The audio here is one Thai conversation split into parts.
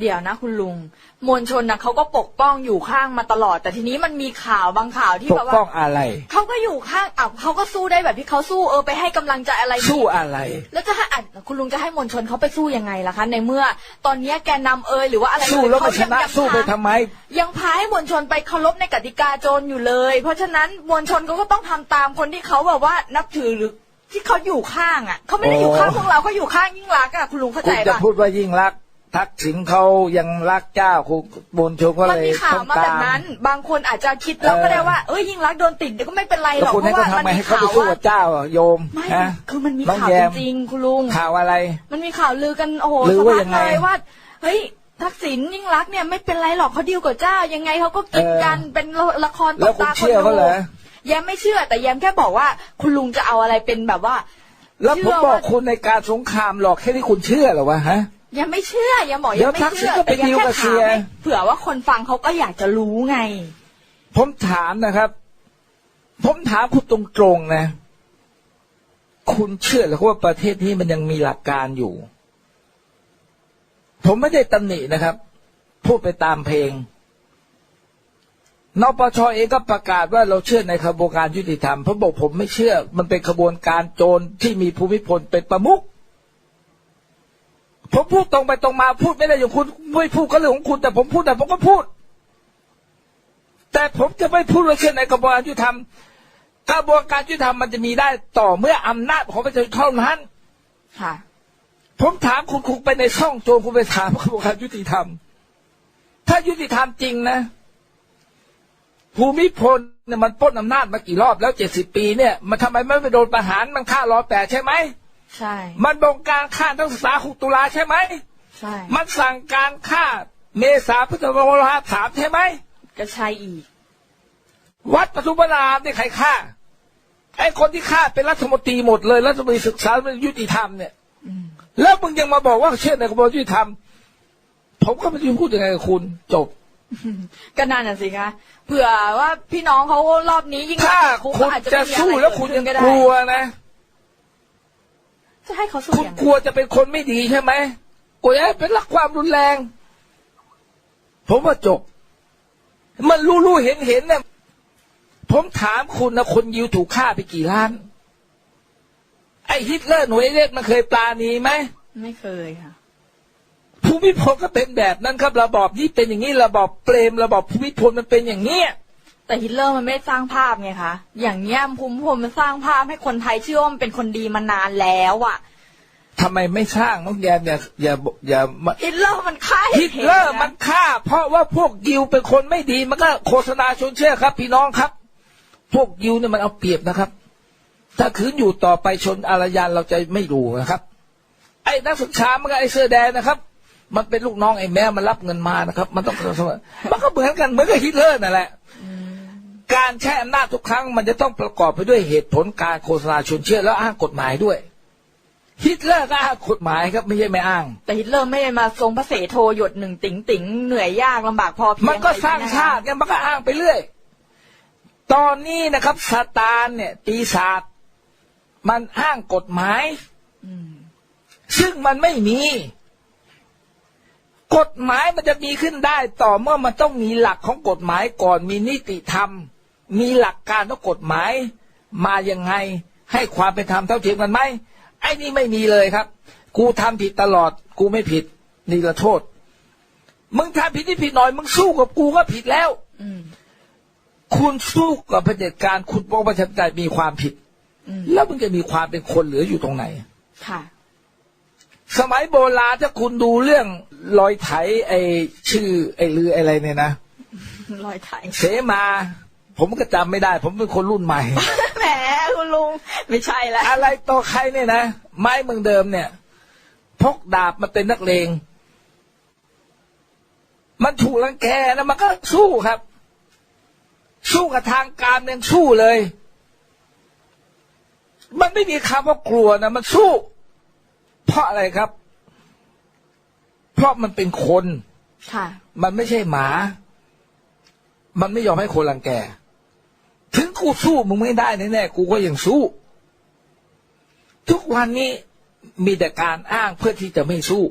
เดี๋ยวนะคุณลุง มวลชนนะเขาก็ปกป้องอยู่ข้างมาตลอด แต่ทีนี้มันมีข่าวบางข่าวที่ปแบกบว่าป้องอะไร เขาก็อยู่ข้างอะเขาก็สู้ได้แบบที่เขาสู้เออไปให้กำลังใจอะไรสู้อะไร แล้วจะให้อะคุณลุงจะให้มวลชนเขาไปสู้ยังไงล่ะคะ ในเมื่อตอนนี้แกนนำเอยหรือว่าอะไรสู้แล้วไม่ชนะเขายังสู้ไปพาทำไม ยังพาให้มวลชนไปเคารพในกติกาโจรอยู่เลย เพราะฉะนั้นมวลชนเขาก็ต้องทำตามคนที่เขาแบบว่านับถือหรือที่เขาอยู่ข้างอะเขาไม่ได้อยู่ข้างโอ้พวกเราเขาอยู่ข้างยิ่งรักษณ์อะคุณลุงเข้าคุใจณจะปะพูดว่ายิ่งรักษณ์ ทักษิณเขายังรักเจ้าคุณบนชนก็มันเลยมีข่าวต้องมาตาแบบมนั้น บางคนอาจจะคิดแล้วก็ได้ว่าเอ้ยยิ่งรักษณ์โดนติดเดี๋ยวก็ไม่เป็นไรหแล้รวอกคุณเพให้ราะเขาว่าทำมันไมมีให้เขาข่าไปวสู้ว่ากับเจ้าอะโยมไม่ฮะคือมันมีน้องข่าวแยจมริงๆคุณลุงข่าวอะไร มันมีข่าวลือกันโอ้โหลือสะว่าพัดยังไงเลยว่าเฮ้ยทักษิณยิ่งรักษณ์เนี่ยไม่เป็นไรหรอกเขาดีลกับเจ้า ยังไงเขาก็กินกันเออเป็นละครตแล้วบคุณตาคนเชื่อเขาดูเหรอแยมไม่เชื่อแต่แยมแค่บอกว่า คุณลุงจะเอาอะไรเป็นแบบว่า แล้วผมเชื่อบอกว่าคุณในการสงครามหรอกแค่ที่คุณเชื่อเหรอวะฮะ ยังไม่เชื่อยังบอกเดี๋ยัยวงไม่ทักษิณเชื่อก็ไปแต่ยังดีลแค่กับเสีถามยให้เผื่อว่าคนฟังเขาก็อยากจะรู้ไง ผมถามนะครับ ผมถามคุณตรงๆนะ คุณเชื่อเหรือว่าประเทศนี้มันยังมีหลักการอยู่ ผมไม่ได้ตำหนินะครับ พูดไปตามเพลงนปชเองก็ประกาศว่าเราเชื่อในขบวนการยุติธรรมผมบอกผมไม่เชื่อ มันเป็นขบวนการโจรที่มีภูมิพลเป็นประมุข ผมพูดตรงไปตรงมาพูดไม่ได้อย่างคุณไม่พูดก็เรื่องของคุณ แต่ผมพูดแต่ผมก็พูด แต่ผมจะไม่พูดว่าเชื่อในกระบวนการยุติธรรมกระบวนการยุติธรรมมันจะมีได้ต่อเมื่ออำนาจของประชาชนเท่านั้นค่ะ ผมถามคุณคุณไปในช่องโจรคุณไปถามกระบวนการยุติธรรม ถ้ายุติธรรมจริงนะภูมิพลเนี่ยมันปล้นอำนาจมากี่รอบแล้วเจ็ดสิบปีเนี่ย มันทำไมไม่ไปโดนประหารมันฆ่ารอแปดใช่ไหม ใช่ มันบงการฆ่านักศึกษาหกตุลาใช่ไหมใช่ มันสั่งการฆ่าเมษาพฤษภาคมสามใช่ไหมก็ใช่อีก วัดปทุมรามเนี่ยใครฆ่าไอ้คนที่ฆ่าเป็นรัฐมนตรีหมดเลยรัฐมนตรีศึกษาและยุติธรรมเนี่ยอืมแล้วมึงยังมาบอกว่าเชื่อในกระบวนการยุติธรรมผมก็ไม่รู้จะพูดยังไงกับคุณจบก็นั่นน่ะสิคะเผื่อว่าพี่น้องเขารอบนี้ยิ่งถ้าติดคุกคุก็ณอาจจะจะไม่มีสู้อะไรแล้วคุณยังเกิดขึ้นก็ได้กลัวนะ จะให้เขาสู้คุณยังไงกลัวจะเป็นคนไม่ดีใช่ไหมกลัวจะให้เป็นรักความรุนแรง ผมว่าจบ มันรู้ๆเห็นๆเนี่ยผมถามคุณนะคนยิวถูกฆ่าไปกี่ล้าน ไอ้ฮิตเลอร์หน่วยเล็กมันเคยปราณีไหม ไม่เคยค่ะ ภูมิพลก็เป็นแบบนั้นครับ ระบอบนี้เป็นอย่างนี้ระบอบเปรมระบอบภูมิพลมันเป็นอย่างเนี้ย แต่ฮิตเลอร์มันไม่ได้สร้างภาพไงคะ อย่างเนี้ยภูมิพลมันสร้างภาพให้คนไทยเชื่อว่ามันเป็นคนดีมานานแล้วอะทำไมไม่สร้างน้องแยมอย่าอย่าอย่ามาฮิตเลอร์มันฆ่าให้ฮิตเลอร์ห็ะมันฆ่า เพราะว่าพวกยิวเป็นคนไม่ดีมันก็โฆษณาชวนเชื่อครับ พี่น้องครับ พวกยิวเนี่ยมันเอาเปรียบนะครับ ถ้าคืนอยู่ต่อไปชนอารยานเราจะไม่รู้นะครับ ไอ้นักศึกษามันก็ไอ้เสื้อแดงนะครับ มันเป็นลูกน้องไอ้แม่มันรับเงินมานะครับ มันต้องมันก็เหมือนกันเหมือนกับฮิตเลอร์นั่นแหละ การใช้อำนาจทุกครั้งมันจะต้องประกอบไปด้วยเหตุผลการโฆษณาชวนเชื่อแล้วอ้างกฎหมายด้วย ฮิตเลอร์ก็อ้างกฎหมายครับไม่ใช่ไม่อ้าง แต่ฮิตเลอร์ไม่ได้มาทรงพระเสโทหยดหนึ่งติ๋งติ๋งเหนื่อยยากลำบากพอเพียงมันก็สร้างอะไรอย่ชาติไงมันก็อ้างไปเรื่อย ตอนนี้นะครับซาตานเนี่ยปีศาจมันอ้างกฎหมายอืมซึ่งมันไม่มี กฎหมายมันจะมีขึ้นได้ ต่อเมื่อมันต้องมีหลักของกฎหมายก่อนมีนิติธรรม มีหลักการของกฎหมาย มายังไงให้ความเป็นธรรมเท่าเทียมกันไหมไอ้นี่ไม่มีเลยครับ กูทำผิดตลอด กูไม่ผิดนี่ละโทษ มึงทำผิดที่ผิดหน่อย มึงสู้กับกูก็ผิดแล้วอืมคุณสู้กับเผด็จการคุณปกประชาธิปไตยมีความผิดอืมแล้วมึงจะมีความเป็นคนเหลืออยู่ตรงไหนค่ะ สมัยโบราณถ้าคุณดูเรื่องรอยไถไอชื่อ ไอลืออะไรเนี่ยนะรอยไถเสมา ผมก็จำไม่ได้ ผมเป็นคนรุ่นใหม่ แหมคุณลุงไม่ใช่แล้วอะไรต่อใครเนี่ยนะไม้เมืองเดิมเนี่ยพกดาบมาเป็นนักเลง มันถูกรังแกนะมันก็สู้ครับ สู้กับทางการเนี่ยสู้เลย มันไม่มีคำว่ากลัวนะมันสู้ เพราะอะไรครับ เพราะมันเป็นคน ค่ะ มันไม่ใช่หมา มันไม่ยอมให้คนรังแก ถึงกูสู้มึงไม่ได้แน่ๆกูก็ยังสู้ ทุกวันนี้มีแต่การอ้างเพื่อที่จะไม่สู้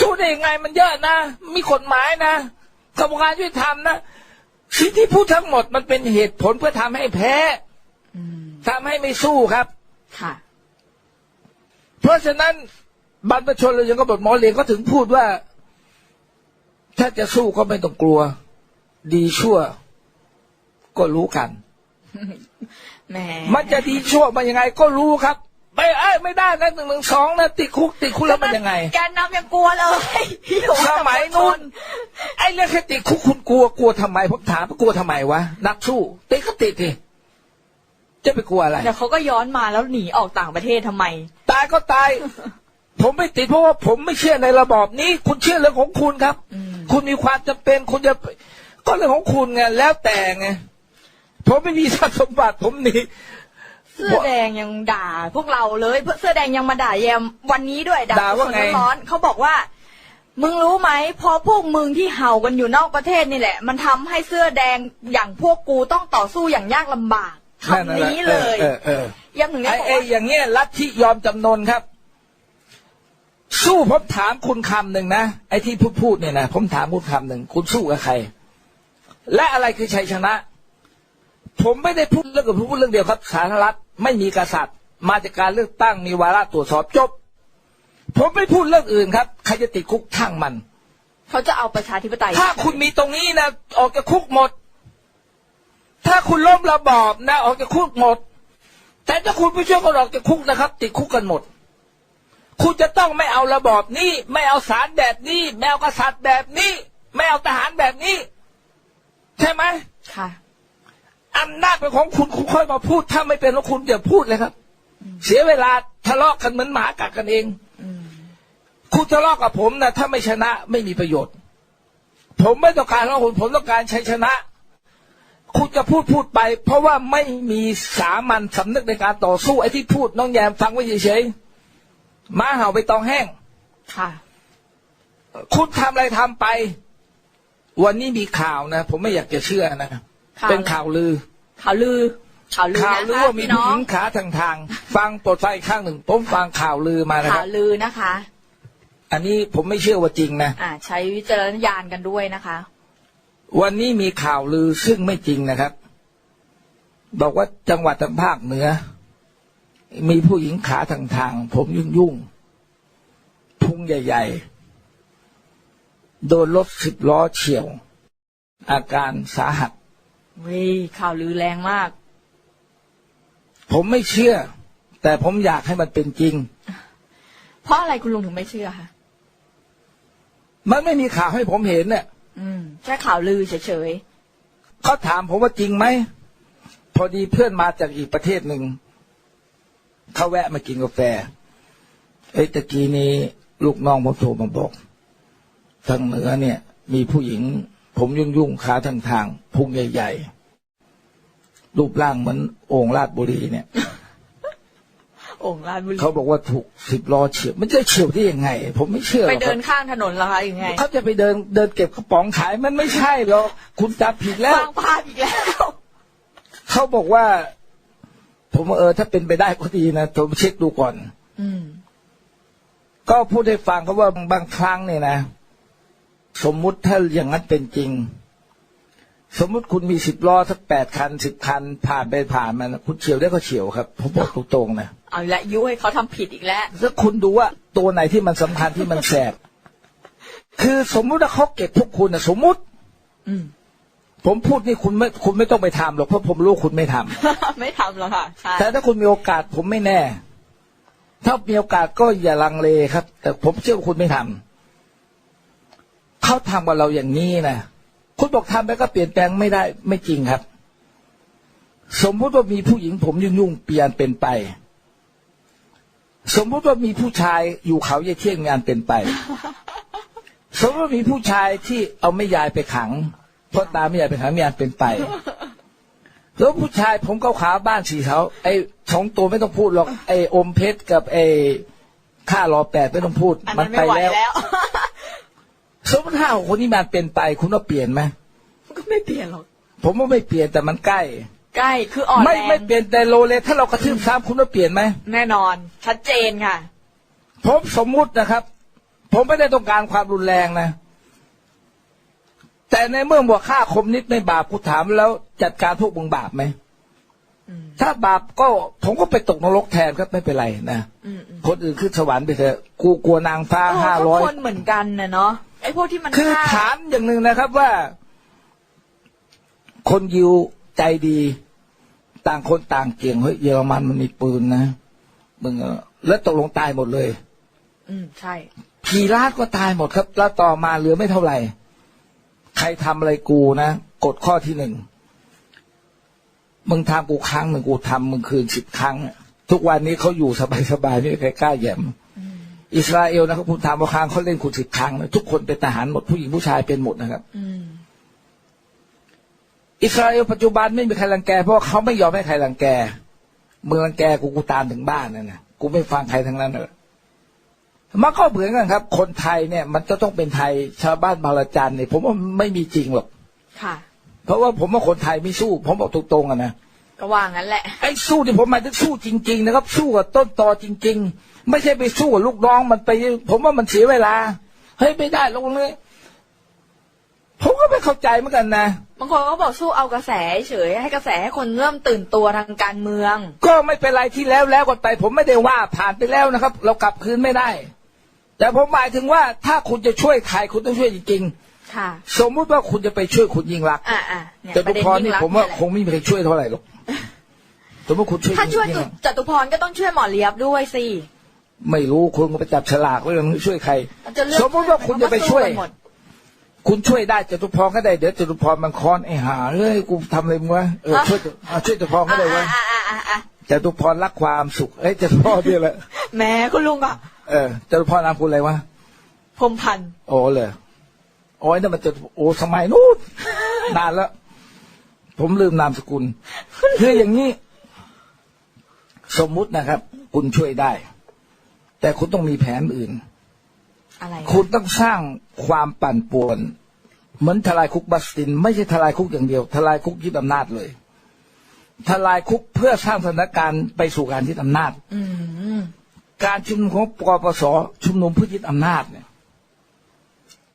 สู้ได้ยังไงมันเยอะนะ มีกฎหมายนะกระบวนการยุติธรรมนะสิ่งที่พูดทั้งหมดมันเป็นเหตุผลเพื่อทำให้แพ้อืมทำให้ไม่สู้ครับ ค่ะ เพราะฉะนั้นบรรพชนเรายังก็บทหมอเรียนก็ถึงพูดว่า ถ้าจะสู้ก็ไม่ต้องกลัว ดีชั่ว ก็รู้กันแหมมันจะดีชั่วมันยังไงก็รู้ครับไม่เอ้ยไม่ได้นะหนึ่งหนึ่งสองนะติดคุกติดคุกแล้วมันยังไงแกนนำยังกลัวเลยพี่หนูสมัยนู้นไอ้เรื่องแค่ติดคุกคุณกลัวกลัวทำไมผมถามว่ากลัวทำไมวะนักสู้ติดก็ติดทีจะไปกลัวอะไรเดี๋ยวเขาก็ย้อนมาแล้วหนีออกต่างประเทศทำไม ตายก็ตาย ผมไม่ติดเพราะว่าผมไม่เชื่อในระบอบนี้ คุณเชื่อเรื่องของคุณครับอืมคุณมีความจำเป็นคุณจะก็เรื่องของคุณไงแล้วแต่ไง ผมไม่มีทรัพย์สมบัติผมหนีเสื้อแดงยังด่า พวกเราเลยเสื้อแดงยังมาด่าแยมวันนี้ด้วยด่าด่าว่าไงคนร้อนๆเขาบอกว่า มึงรู้ไหมพอพวกมึงที่เห่ากันอยู่นอกประเทศนี่แหละ มันทำให้เสื้อแดงอย่างพวกกูต้องต่อสู้อย่างยากลำบากคำนี้เลยเออเออย้ำถึงได้ไอ้บอกไอ้ว่าอย่างเงี้ยลัทธิยอมจำนนครับ สู้ผมถามคุณคำหนึ่งนะไอ้ที่พูดพูดเนี่ยนะผมถามคุณคำหนึ่งคุณสู้กับใคร และอะไรคือชัยชนะ ผมไม่ได้พูดเรื่องกับพูดเรื่องเดียวครับ สาธารณรัฐไม่มีกษัตริย์ มาจากการเลือกตั้งมีวาระตรวจสอบจบ ผมไม่พูดเรื่องอื่นครับใครจะติดคุกช่างมัน เขาจะเอาประชาธิปไตย ถ้าคุณมีตรงนี้นะออกจากคุกหมด ถ้าคุณล้มระบอบนะออกจากคุกหมด แต่ถ้าคุณไม่ช่วยคนออกจากคุกนะครับ ติดคุกกันหมด คุณจะต้องไม่เอาระบอบนี้ ไม่เอาสารแบบนี้ไม่เอากษัตริย์แบบนี้ ไม่เอาทหารแบบนี้ ใช่ไหมค่ะอำนาจเป็นของคุณคุณค่อยมาพูด ถ้าไม่เป็นของคุณอย่าพูดเลยครับ เสียเวลาทะเลาะกันเหมือนหมากัดกันเองอืมคุณทะเลาะกับผมนะถ้าไม่ชนะไม่มีประโยชน์ ผมไม่ต้องการทะเลาะคุณผมต้องการชัยชนะ คุณจะพูดพูดไป เพราะว่าไม่มีสามัญสำนึกในการต่อสู้ไอ้ที่พูดน้องแยมฟังไว้เฉยๆม้าเห่าไปตองแห้งค่ะ คุณทำอะไรทำไป วันนี้มีข่าวนะ ผมไม่อยากจะเชื่อนะข่าวเป็นข่าวลือ ข่าวลือข่าวลือข่าวนะลือคะว่ามีพี่ผู้น้อหงญิงขาทางทางๆฟังโปรดฟังอีกข้างหนึ่งผมฟังข่าวลือมานะคข่ารัวบลือนะคะ อันนี้ผมไม่เชื่อว่าจริงนะอ่า ใช้วิจารณญาณกันด้วยนะคะ วันนี้มีข่าวลือซึ่งไม่จริงนะครับ บอกว่าจังหวัดทางภาคเหนือ มีผู้หญิงขาทางทางๆผมยุ่งยุ่งๆพุงใหญ่ ๆ โดนรถสิบล้อเฉียว อาการสาหัส เว้ยข่าวลือแรงมาก ผมไม่เชื่อ แต่ผมอยากให้มันเป็นจริง เพราะอะไรคุณลุงถึงไม่เชื่อคะมันไม่มีข่าวให้ผมเห็นเนี่ยอืมแค่ข่าวลือเฉยเขาถามผมว่าจริงไหมพอดีเพื่อนมาจากอีกประเทศหนึ่งเขาแวะมากินกาแฟเอ้ยตะกี้นี้ลูกน้องผมโทรมาบอก ทางเหนือเนี่ย มีผู้หญิง ผมยุ่งยุ่งๆขาทางทางๆพุงใหญ่ๆรูปร่างเหมือนโอ่งลาดบุรีเนี่ยๆโอ่งลาดบุรีเขาบอกว่าถูกสิบล้อเฉียวมันจะเฉียวได้ยังไง ผมไม่เชื่อหรไปอกคเดิรับนข้างถนนเหรอคะยังไงเขาจะไปเดินเดินเก็บกระป๋องขายมันไม่ใช่หรอกคุณจับผิดแล้วสร้างภาพอีกแล้ว เขาบอกว่า ผมว่าเออ ถ้าเป็นไปได้ก็ดีนะผมเช็คดูก่อน อืมก็พูดให้ฟังเขาว่าบางครั้งเนี่ยนะ สมมุติถ้าอย่างนั้นเป็นจริง สมมุติคุณมีสิบล้อสักแปดคันสิบคัน ผ่านไปผ่านมานะคุณเฉียวได้ก็เฉียวครับผมบอกตรงๆนะเอาอีกและยุให้เขาทำผิดอีกแล้วถ้าคุณดูว่าตัวไหนที่มันสำคัญที่มันแสบคือสมมุติว่าเขาเก็บพวกคุณนะสมมุติ อืมผมพูดนี่คุณไม่คุณไม่ต้องไปทำหรอกเพราะผมรู้คุณไม่ทำไม่ทำหรอกค่ะใช่แต่ถ้าคุณมีโอกาสผมไม่แน่ ถ้ามีโอกาสก็อย่าลังเลครับ แต่ผมเชื่อว่าคุณไม่ทำ เขาทำกับเราอย่างนี้นะคุณบอกทำไปก็เปลี่ยนแปลงไม่ได้ไม่จริงครับ สมมุติว่ามีผู้หญิงผมยุ่งยุ่งเปลี่ยนเป็นไป สมมุติว่ามีผู้ชายอยู่เขาเย่เที่ยงงานเป็นไป สมมติว่ามีผู้ชายที่เอาไม่ยายไปขังเพราะตาไม่ยายไปขังไม่ยายเป็นไปแล้วผู้ชายผมเขาขาบ้านสีเขาไอ้สองตัวไม่ต้องพูดหรอกไอ้อมเพชรกับไอ้ข้ารอแปดไม่ต้องพูด มันไม่ไหวแล้ว สมมติถ้าคนนี้มันเป็นไปคุณว่าเปลี่ยนไหมก็ไม่เปลี่ยนหรอก ผมว่าไม่เปลี่ยนแต่มันใกล้ ใกล้คืออ่อนไม่แรงไม่เปลี่ยนแต่โลเลถ้าเรากระทืบซ้ำคุณว่าเปลี่ยนไหมแน่นอน ชัดเจนค่ะ ผมสมมุตินะครับ ผมไม่ได้ต้องการความรุนแรงนะ แต่ในเมื่อบอกฆ่าคมนิดในบาปกูถามแล้วจัดการพวกมึงบาปไหมอืมถ้าบาปก็ผมก็ไปตกนรกแทนครับไม่เป็นไรนะ อืมอืมคนอื่นขึ้นสวรรค์ไปเถอะ กูกลัวนางฟ้าเออห้าก็ร้อย คนเหมือนกันนะเนาะไอ้พวกที่มันคือฆ่าถามอย่างหนึ่งนะครับว่า คนยิวใจดี ต่างคนต่างเก่งเฮ้ยเยอรมันมันมีปืนนะมึงเออแล้วตกลงตายหมดเลย อืมใช่กี่ล้านก็ตายหมดครับ แล้วต่อมาเหลือไม่เท่าไหร่ ใครทำอะไรกูนะกฎข้อที่หนึ่งมึงทำกูครั้งหนึ่งกูทำมึงคืนสิบครั้ง ทุกวันนี้เขาอยู่สบายๆไม่มีใครกล้าแหย่ม อิสราเอลนะครับคุณทำบางครั้งเขาเล่นคุณสิบครั้งนะทุกคนเป็นทหารหมดผู้หญิงผู้ชายเป็นหมดนะครับอืมอิสราเอลปัจจุบันไม่มีใครรังแกเพราะว่าเขาไม่ยอมให้ใครรังแกมึงรังแกกูกูตามถึงบ้านนั่นนะกูไม่ฟังใครทั้งนั้นเลยมันก็เหมือนกันครับ คนไทยเนี่ย มันจะต้องเป็นไทยชาวบ้านบางระจันเนี่ยผมว่าไม่มีจริงหรอกค่ะ เพราะว่าผมว่าคนไทยไม่สู้ ผมบอกตรงๆอะนะก็ว่างั้นแหละไอ้สู้ที่ผมหมายถึงสู้จริง ๆ นะครับ สู้กับต้นตอจริง ๆ ไม่ใช่ไปสู้กับลูกน้องมันไป ผมว่ามันเสียเวลา เฮ้ยไม่ได้ลงเลยผมก็ไม่เข้าใจเหมือนกันนะบางคนก็บอกสู้เอากระแสเฉยให้กระแสให้คนเริ่มตื่นตัวทางการเมือง ก็ไม่เป็นไรที่แล้วแล้วกันไป ผมไม่ได้ว่าผ่านไปแล้วนะครับ เรากลับคืนไม่ได้ แต่ผมหมายถึงว่าถ้าคุณจะช่วยใครคุณต้องช่วยจริงค่ะๆสมมุติว่าคุณจะไปช่วยคุณยิงรักษณ์อ่าอ่าเนี่ยแต่ปทุระกเด็นพรยิ่นี่งรักผมว่าเนี่ยแหละคงไม่มีใครช่วยเท่าไหร่หรอกสมมติคุณช่วยถ้าช่วยยิงรักษณ์จตุพรก็ต้องช่วยหมอเลียบด้วยสิ ไม่รู้คุณก็ไปจับฉลากไว้ว่าช่วยใครจะเลือกสมมติว่าคุณจะไปช่วยมันก็สู้กันหมดคุณช่วยได้จตุพรก็ได้เดี๋ยวจตุพรมันค้อนไอ้หาเอ้ยกูทำอะไรมึงวะเออช่วยอะช่วยจตุพรก็ได้วะอ่าอ่าอ่าอ่าจตุพรรักความสุขเอ้ยจตุพรเนี่ยแหละแหม้คุณลุงก็เออจตุพรนามคุณอะไรวะพรหมพันธ์โอ้เลยโอ้ยนั่นมันจะโอ้สมัยนู้นนานแล้ว ผมลืมนามสกุลคืออย่างนี้ สมมุตินะครับ คุณช่วยได้ แต่คุณต้องมีแผนอื่น อะไรนะคุณต้องสร้างความปั่นป่วน เหมือนทลายคุกบัสติน ไม่ใช่ทลายคุกอย่างเดียว ทลายคุกยึดอำนาจเลย ทลายคุกเพื่อสร้างสถานการณ์ไปสู่การยึดอำนาจ อืมการชุมนุมของปปสชุมนุมเพื่อยึดอำนาจเนี่ย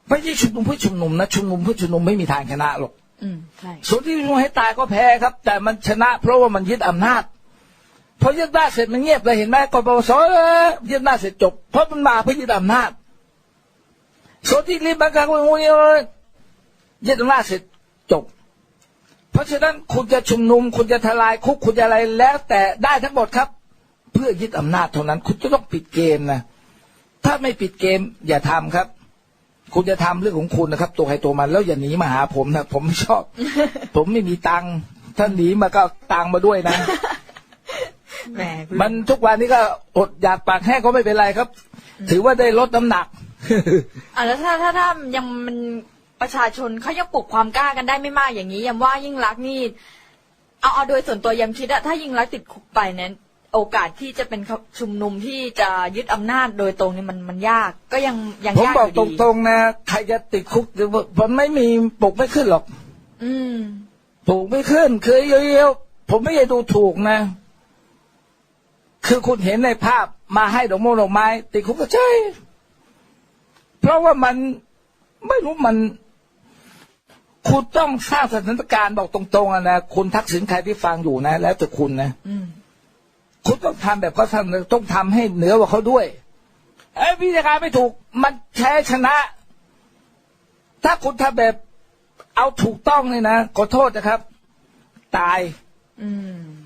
ไม่ใช่ชุมนุมเพื่อชุมนุมนะชุมนุมเพื่อชุมนุมไม่มีทางชนะหรอกอืมใช่ ส่วนที่ชุมนุมให้ตายก็แพ้ครับ แต่มันชนะเพราะว่ามันยึดอำนาจ พอยึดอำนาจเสร็จมันเงียบเลยเห็นไหมกปปสอยึดอำนาจเสร็จจบ เพราะมันมาเพื่อยึดอำนาจส่วนที่ริมบังการงูนี่ยึดอำนาจเสร็จจบ เพราะฉะนั้นคุณจะชุมนุม คุณจะทลายคุกคุณจะอะไรแล้ว แต่ได้ทั้งหมดครับ เพื่อยึดอำนาจเท่านั้น คุณจะต้องปิดเกมนะถ้าไม่ปิดเกม อย่าทำครับ คุณจะทำเรื่องของคุณนะครับ ตัวใครตัวมันแล้วอย่าหนีมาหาผมนะผมไม่ชอบ ผมไม่มีตังค์ถ้าหนีมาก็ตังค์มาด้วยนะ แหมคุณมันทุกวันนี้ก็อดอยากปากแห้งก็ไม่เป็นไรครับ ถือว่าได้ลดน้ำหนักอะแล้วถ้าถ้าถ้ายังมันประชาชนเขายังปลุกความกล้ากันได้ไม่มากอย่างนี้ยำว่ายิ่งรักษณ์นี่เอาเอาโดยส่วนตัวยำคิดอะถ้ายิ่งรักษณ์ติดคุกไปนั้นโอกาสที่จะเป็นชุมนุมที่จะยึดอำนาจโดยตรงนี่มันมันยาก ก็ยังยังผมยากบอกอยู่ตดีรงๆนะใครจะติดคุกมันไม่มีปลุกไม่ขึ้นหรอก อืมปลูกไม่ขึ้นเคยเยียวๆผมไม่ได้ดูถูกนะ คือคุณเห็นในภาพมาให้ดอกไม้ดอกไม้ติดคุกก็ใช่ เพราะว่ามันไม่รู้มัน คุณต้องสร้างสถานการณ์บอกตรงๆอะนะคุณทักษิณใครที่ฟังอยู่นะ แล้วแต่คุณนะอืมคุณต้องทำแบบเขาทำต้องทำให้เหนือกว่าเขาด้วย ไอ้ยวิธีการไม่ถูก มันแพ้ชนะ ถ้าคุณทำแบบเอาถูกต้องเลยนะขอโทษนะครับ ตาย อืม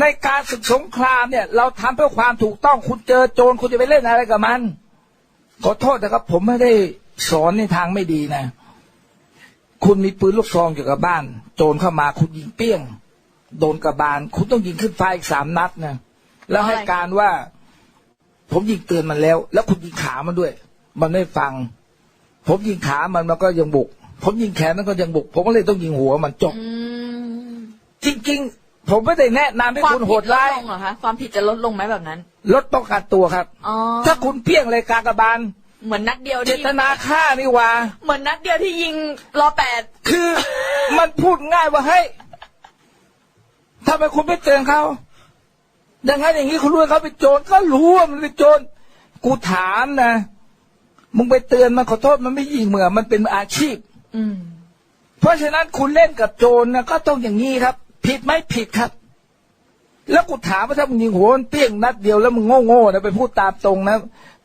ในการศึกสงครามเนี่ย เราทำเพื่อความถูกต้องคุณเจอโจรคุณจะไปเล่นอะไรกับมัน ขอโทษนะครับ ผมไม่ได้สอนในทางไม่ดีนะ คุณมีปืนลูกซองอยู่กับบ้าน โจรเข้ามาคุณยิงเปี้ยง โดนกระบาล คุณต้องยิงขึ้นฟ้าอีกสามนัดนะแล้วให้การว่า ผมยิงเตือนมันแล้ว แล้วคุณยิงขามันด้วย มันไม่ฟัง ผมยิงขามันมันก็ยังบุก ผมยิงแขนมันก็ยังบุก ผมก็เลยต้องยิงหัวมันจบอืมจริงๆ ผมไม่ได้แนะนำให้ความคุณโหผิดดลดร้ายลงเหรอคะความผิดจะลดลงไหมแบบนั้น ลดป้องกันตัวครับอ๋อถ้าคุณเปี้ยงเลยกากบาลเหมือนนัดเดียวเจที่ตนาฆ่านี่หว่าเหมือนนัดเดียวที่ยิงรอแปดคือ มันพูดง่ายว่าเฮ้ยทำไมคุณไม่เตือนเขาดังนั้นอย่างนี้คุณรู้ว่าเขาเป็นโจรก็รู้ว่ามันเป็นโจรกูถามนะมึงไปเตือนมันขอโทษมันไม่ยิงเหมือมันเป็นอาชีพ อืมเพราะฉะนั้นคุณเล่นกับโจรนะก็ต้องอย่างนี้ครับ ผิดไหมผิดครับ แล้วกูถามว่าถ้ามึงยิงหัวมันเปี้ยงนัดเดียวแล้วมึงโง่ๆนะไปพูดตามตรงนะ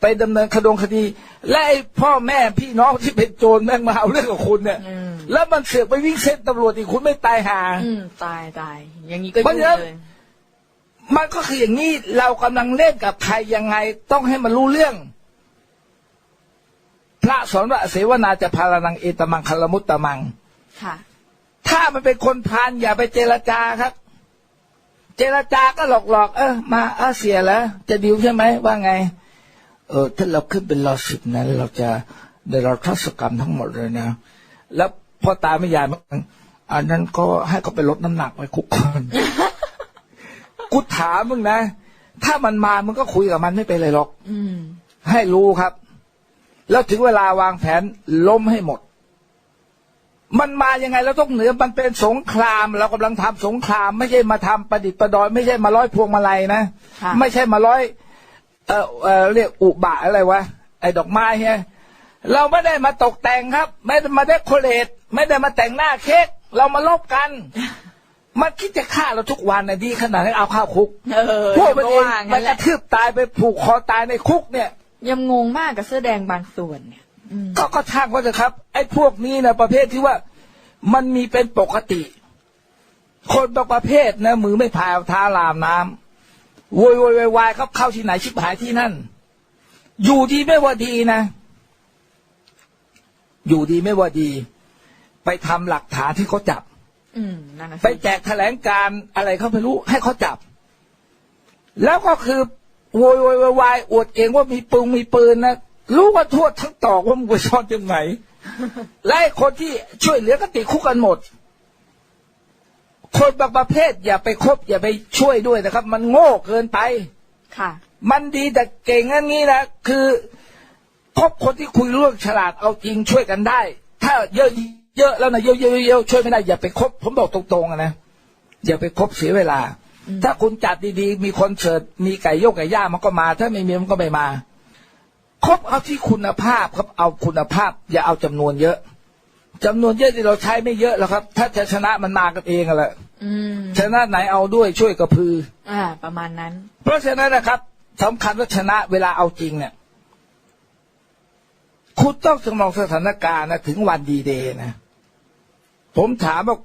ไปดำเนินคดงคดี และไอ้พ่อแม่พี่น้องที่เป็นโจรแม่งมาเอาเรื่องกับคุณเนี่ยอืมแล้วมันเสือกไปวิ่งเส้นตำรวจอีกคุณไม่ตายหาอืมตายตายอย่างนี้ก็เพราะยุ่งฉะนั้นเลยมันก็คืออย่างนี้เรากำลังเล่นกับใครยังไงต้องให้มันรู้เรื่อง พระสอนว่าเสวนาจะพารานังเอตมังคลมุตตมังค่ะ ถ้ามันเป็นคนพาลอย่าไปเจรจาครับ เจรจาก็หลอกหลอกๆเออมาเออเสียแล้ว จะดิวใช่ไหมว่าไง เออถ้าเราขึ้นเป็นรอสิบนะเราจะได้รับทศกรรมทั้งหมดเลยนะ แล้วพ่อตาไม่ยายมันอันนั้นก็ให้เขาไปลดน้ำหนักไปคุกก่อนกูถามมึงนะ ถ้ามันมามึงก็คุยกับมันไม่เป็นไรหรอก อืมให้รู้ครับ แล้วถึงเวลาวางแผนล้มให้หมด มันมายังไงเราต้องเหนือมันเป็นสงคราม เรากำลังทำสงคราม ไม่ใช่มาทำประดิษฐ์ประดอย ไม่ใช่มาร้อยพวงมาลัยนะค่ะไม่ใช่มาร้อยเออเออเรียกอุบะอะไรวะไอ้ดอกไม้เฮียเราไม่ได้มาตกแต่งครับ ไม่ได้มาเดคอเรทไม่ได้มาแต่งหน้าเค้กเรามาลบกันมันคิดจะฆ่าเราทุกวันนะดีขนาดนั้นเอาข้าวคุกเออพวกมันก็เองว่ามังั้นนกแหระละทืบตายไปผูกคอตายในคุกเนี่ยยังงงมากกับเสื้อแดงบางส่วนเนี่ยอืม ก็ก็ช่างว่าเถอะครับ ไอ้พวกนี้นะประเภทที่ว่า มันมีเป็นปกติ คนบางประเภทนะมือไม่พายเอาเท้าลามน้ำโวยโวยวายวายครับเข้าที่ไหนชิบหายที่นั่น อยู่ดีไม่ว่าดีนะ อยู่ดีไม่ว่าดี ไปทำหลักฐานที่เขาจับอืมนั่นนะไปแจกแถลงการณ์อะไรเขาไม่รู้ ให้เขาจับ แล้วก็คือโวยโวยวายวายอวดเองว่ามีปืนมีปืนนะ รู้ว่าทั่วทั้งตอกว่ามึงไปซ่อนยังไงและไอ้คนที่ช่วยเหลือก็ติดคุกกันหมด คนบางประเภทอย่าไปคบ อย่าไปช่วยด้วยนะครับ มันโง่เกินไป ค่ะ มันดีแต่เก่งอันนี้นะคือคบคนที่คุยเรื่องฉลาดเอาจริงช่วยกันได้ ถ้าเยอะเยอะแล้วนะเยอะเยอะเยอะช่วยไม่ได้อย่าไปคบ ผมบอกตรงๆอะนะอย่าไปคบเสียเวลา ถ้าคุณจัดดีๆ มีคอนเสิร์ตมีไก่โยกไก่ย่างมันก็มา ถ้าไม่มีมันก็ไม่มา คบเอาที่คุณภาพครับเอาคุณภาพ อย่าเอาจำนวนเยอะจำนวนเยอะที่เราใช้ไม่เยอะแล้วครับ ถ้าจะชนะมันมากันเองอะแหละอืมชนะไหนเอาด้วยช่วยกระพือ อ่า ประมาณนั้น เพราะฉะนั้นนะครับสำคัญว่าชนะเวลาเอาจริงเนี่ย คุณต้องจำลองสถานการณ์นะถึงวันดีเดย์นะ ผมถามว่า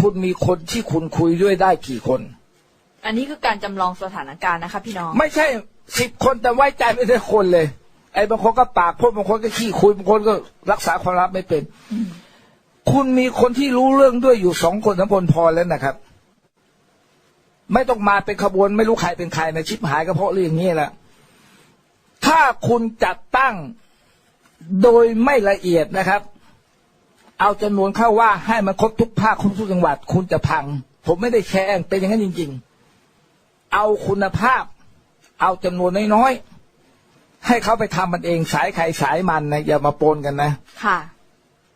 คุณมีคนที่คุณคุยด้วยได้กี่คน อันนี้คือการจำลองสถานการณ์นะคะ พี่น้อง ไม่ใช่ สิบคนแต่ไว้ใจไม่ได้คนเลย ไอ้บางคนก็ปากพูดบางคนก็ขี้คุยบางคนก็รักษาความลับไม่เป็น คุณมีคนที่รู้เรื่องด้วยอยู่สองคนทั้งคนพอแล้วนะครับ ไม่ต้องมาเป็นขบวนไม่รู้ใครเป็นใครนะชิบหายก็เพราะเรื่องนี้แหละถ้าคุณจัดตั้งโดยไม่ละเอียดนะครับ เอาจำนวนเข้าว่าให้มันครบทุกภาคครบทุกจังหวัด คุณจะพัง ผมไม่ได้แช่งเป็นอย่างนั้นจริง ๆ เอาคุณภาพ เอาจำนวนน้อยๆให้เขาไปทำมันเองสายใครสายมันนะอย่ามาปนกันนะค่ะ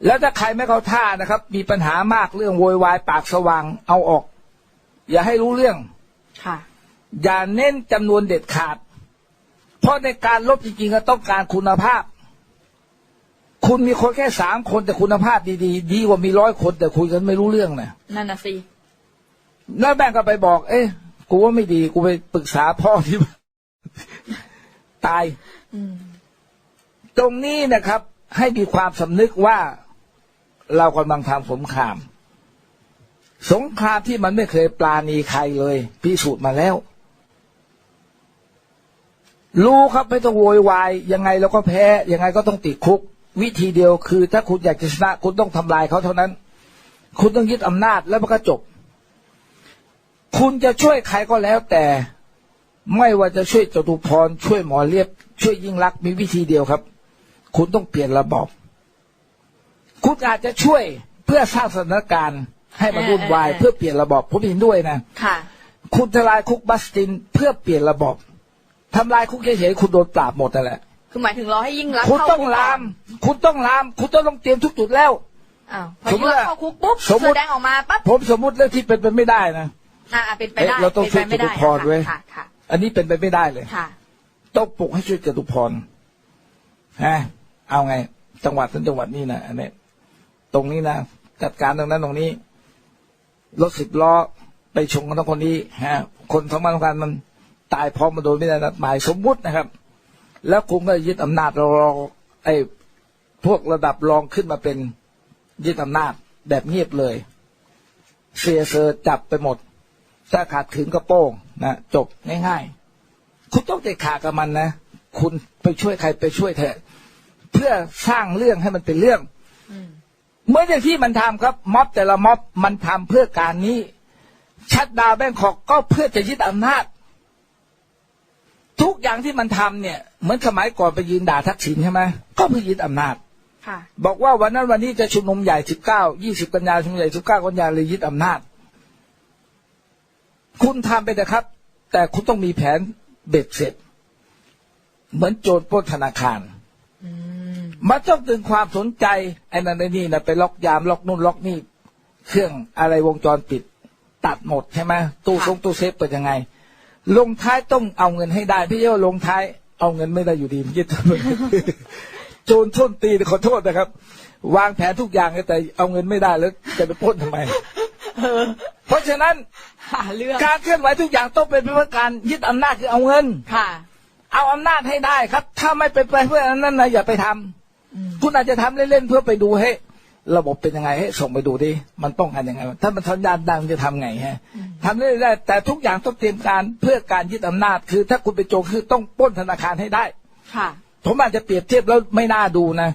แล้วถ้าใครไม่เข้าท่านะครับ มีปัญหามากเรื่องโวยวายปากสว่างเอาออก อย่าให้รู้เรื่องค่ะ อย่าเน้นจำนวนเด็ดขาด เพราะในการลบจริงๆก็ต้องการคุณภาพ คุณมีคนแค่สามคนแต่คุณภาพดีๆดีกว่ามีร้อยคนแต่คุยกันไม่รู้เรื่องนะนั่นน่ะสิแล้วแม่งก็ไปบอก เอ๊ะกูว่าไม่ดี กูไปปรึกษาพ่อที่บ้าน ตายตรงนี้นะครับ ให้มีความสำนึกว่าเรากำลังทำสงคราม สงครามที่มันไม่เคยปราณีใครเลย พิสูจน์มาแล้ว รู้ครับไม่ต้องโวยวายยังไงเราก็แพ้ ยังไงก็ต้องติดคุก วิธีเดียวคือ ถ้าคุณอยากชนะ คุณต้องทำลายเขาเท่านั้น คุณต้องยึดอำนาจแล้วมันก็จบ คุณจะช่วยใครก็แล้วแต่ ไม่ว่าจะช่วยจตุพรช่วยหมอเรียบ ช่วยยิ่งรักษณ์มีวิธีเดียวครับ คุณต้องเปลี่ยนระบอบ คุณอาจจะช่วยเพื่อสร้างสถานการณ์ ให้มันวุ่นวายเพื่อเปลี่ยนระบอบผมเห็นด้วยนะค่ะ คุณทลายคุกบัสตินเพื่อเปลี่ยนระบอบทำลายคุกเฉยๆคุณโดนปราบหมดนั่นแหละคือหมายถึงรอให้ยิ่งรักษณ์คุณเข้าต้องคุกลามคุณต้องลาม คุณต้องต้องเตรียมทุกจุดแล้วอ้าวพอสมยิ่มุงติรักษณ์เข้าคุกปุ๊บสมมุติเสื้อแดงออกมาปั๊บผมสมมุติเรื่องที่เป็นไปไม่ได้นะอ่าเป็นไปเอ๊ะได้เราต้องเป็นไปไม่ได้ช่วยจตุพรเว้ยค่ะค่ะ อันนี้เป็นไปไม่ได้เลยค่ะ ต้องปลุกให้ช่วยจตุพรฮะเอาไง จังหวัดนั้นจังหวัดนี้นะอันนี้ตรงนี้นะจัดการตรงนั้นตรงนี้รถสิบล้อไปชนกันทั้งคนนี้ฮะ คนสำคัญสำคัญมันตายพร้อมมาโดยไม่ได้นัดหมายสมมุตินะครับ แล้วคุณก็ยึดอำนาจรองไอ้พวกระดับรองขึ้นมาเป็นยึดอำนาจแบบเงียบเลย เสียเซอร์จับไปหมด ถ้าขาดขืนก็โป้งนะจบง่ายๆคุณต้องเด็ดขาดกับมันนะคุณไปช่วยใครไปช่วยเถอะเพื่อสร้างเรื่องให้มันเป็นเรื่องอืมเหมื่อนอย่างที่มันทำครับ ม็อบแต่ละม็อบมันทำเพื่อการนี้ ชัดดาวน์แบงคอกก็เพื่อจะยึดอำนาจ ทุกอย่างที่มันทำเนี่ย เหมือนสมัยก่อนไปยืนด่าทักษิณใช่ไหมก็เพื่อยึดอำนาจค่ะบอกว่าวันนั้นวันนี้จะชุมนุมใหญ่สิบเก้ายี่สิบกันยาชุมนุมใหญ่สิบเก้ากันยาเลยยึดอำนาจ คุณทำไปนะครับ แต่คุณต้องมีแผนเบ็ดเสร็จ เหมือนโจรปล้นธนาคารอืมมันต้องดึงความสนใจไอ้นั่นไอ้นี่นะไปล็อกยามล็อกนู่นล็อกนี่ เครื่องอะไรวงจรปิด ตัดหมดใช่ไหมตู้ทรงตู้เซฟเปิดยังไง ลงท้ายต้องเอาเงินให้ได้พี่เจ้าลงท้าย เอาเงินไม่ได้อยู่ดีมันยึดโจรส้นตีนขอโทษนะครับ วางแผนทุกอย่างแต่เอาเงินไม่ได้แล้วจะไปปล้นทำไม เพราะฉะนั้นหาเรื่องการเคลื่อนไหวทุกอย่างต้องเป็นเพื่อการยึดอำนาจคือเอาเงินค่ะ เอาอำนาจให้ได้ครับ ถ้าไม่เป็นไปเพื่ออันนั้นนะอย่าไปทำอืมคุณอาจจะทำเล่นๆเพื่อไปดูให้ระบบเป็นยังไงให้ส่งไปดูดิมันป้องกันยังไง ถ้ามันสัญญาณดังจะทำไงฮะทำเล่นๆได้ แต่ทุกอย่างต้องเตรียมการเพื่อการยึดอำนาจ คือ ถ้าคุณไปโจรคือต้องปล้นธนาคารให้ได้ ค่ะ ผมอาจจะเปรียบเทียบแล้วไม่น่าดูนะ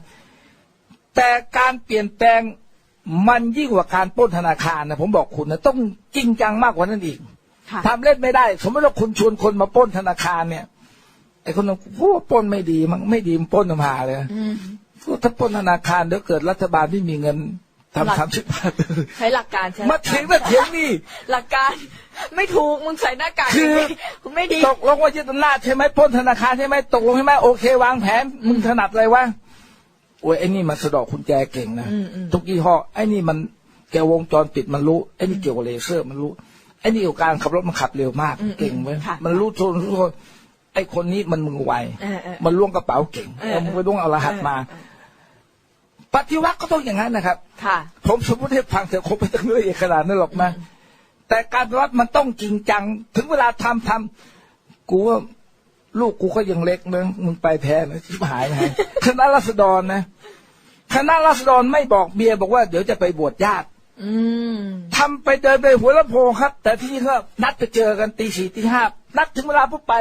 แต่การเปลี่ยนแปลง มันยิ่งกว่าการปล้นธนาคารนะผมบอกคุณนะต้องจริงจังมากกว่านั้นอีกค่ะทำเล่นไม่ได้ สมมติว่าคุณชวนคนมาปล้นธนาคารเนี่ยไอ้คนนั้นโอ้ปล้นไม่ดีมันไม่ดีมันปล้นออกมาเลยอืมถ้าปล้นธนาคารเดี๋ยวเกิดรัฐบาลไม่มีเงินหลักทำทำชิบหายใช้หลักการใช้หมาลักกาเถียรงมาเถียงนี่ หลักการไม่ถูกมึงใส่หน้ากากคือคุณไม่ดีตกลงว่ายึดอำนาจใช่ไหมปล้นธนาคารใช่ไหมตกลงใช่ไหมโอเควางแผนมึงถนัดอะไรวะ โอ้ยไอ้นี่มันสะเดอกคุณแจเก่งนะอืมอืมทุกยี่ห้อไอ้นี่มันแกวงจรปิดมันรู้ไอ้นี่เกี่ยวกับเลเซอร์มันรู้ไอ้นี่เกี่ยวกับการขับรถมันขับเร็วมากอืมเก่งเว้ยค่ะมันรู้โทนรู้โทนไอ้คนนี้มันมือไวเออเออมันล้วงกระเป๋าเก่งเออเอามึงไปล้วงเอารหัสมาเออปฏิวัติก็ต้องอย่างนั้นนะครับค่ะผมสมมติให้ฟังเถอะคงไม่ต้องละเอียดขนาดนั้นหรอกนะแต่การปฏิวัติมันต้องจริงจัง ถึงเวลาทำทำกูว่า ลูกกูก็ยังเล็กนะมึงไปแพ้นะชิบหายนะคณะรัษฎรนะคณะรัษฎรไม่บอกเบียร์บอกว่าเดี๋ยวจะไปบวชญาติอืมทำไปเดินไปหัวลำโพงครับ แต่ที่นี่ก็นัดไปเจอกันตีสี่ตีห้านัดถึงเวลาปุ๊บไป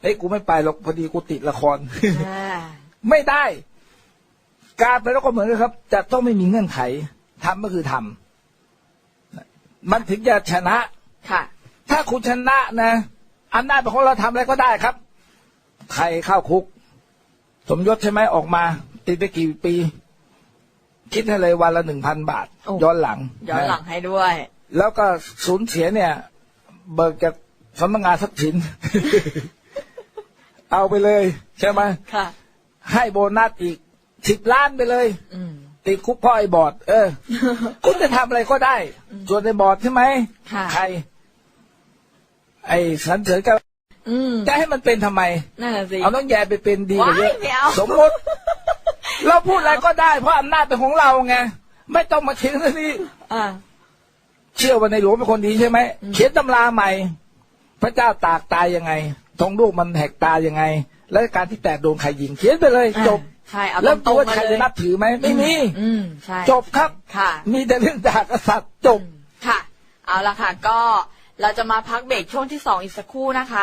เฮ้ยกูไม่ไปหรอกพอดีกูติดละครอ่าไม่ได้ การไปแล้วก็เหมือนกันครับ จะต้องไม่มีเงื่อนไขทำก็คือทำมันถึงจะชนะค่ะ ถ้าคุณชนะนะอำนาจเป็นของเราทำอะไรก็ได้ครับ ใครเข้าคุก สมยศใช่ไหมออกมา ติดไปกี่ปี คิดให้เลยวันละหนึ่งพันบาทโอ้ย้อนหลัง ย้อนหลังให้ด้วย แล้วก็สูญเสียเนี่ย เบิกจากสำนักงานทรัพย์สินเอาไปเลย ใช่ไหมค่ะ ให้โบนัสอีกสิบล้านไปเลยอืมติดคุกเพ่อไอ้บอด เออ คุณจะทำอะไรก็ได้ ส่วนไอ้บอดใช่ไหมค่ะใคร ไอ้สันเสริญก็อืม จะให้มันเป็นทำไมนั่นแหละสิเอาน้องแย่ไปเป็นดีกว่าเยอะว้ายไม่เอาสมมติ เราพูดอะไรก็ได้ เพราะอำนาจเป็นของเราไงไม่ต้องมาเขียนเรื่องนี้อ่าเชื่อว่าในหลวงเป็นคนดีใช่ไหมเขียนตำราใหม่ พระเจ้าตากตายยังไงทองลูกมันแหกตายยังไง และการที่แตกโดนใครยิงเขียนไปเลยจบใช่เอาแล้วตรตัวงว่าๆมาใครเลจะยนับถือไหมไม่มีอืมใช่จบครับค่ะมีแต่เรื่องด่ากษัตริย์จบค่ะ เอาละค่ะ ก็เราจะมาพักเบรกช่วงที่สองอีกสักครู่นะคะ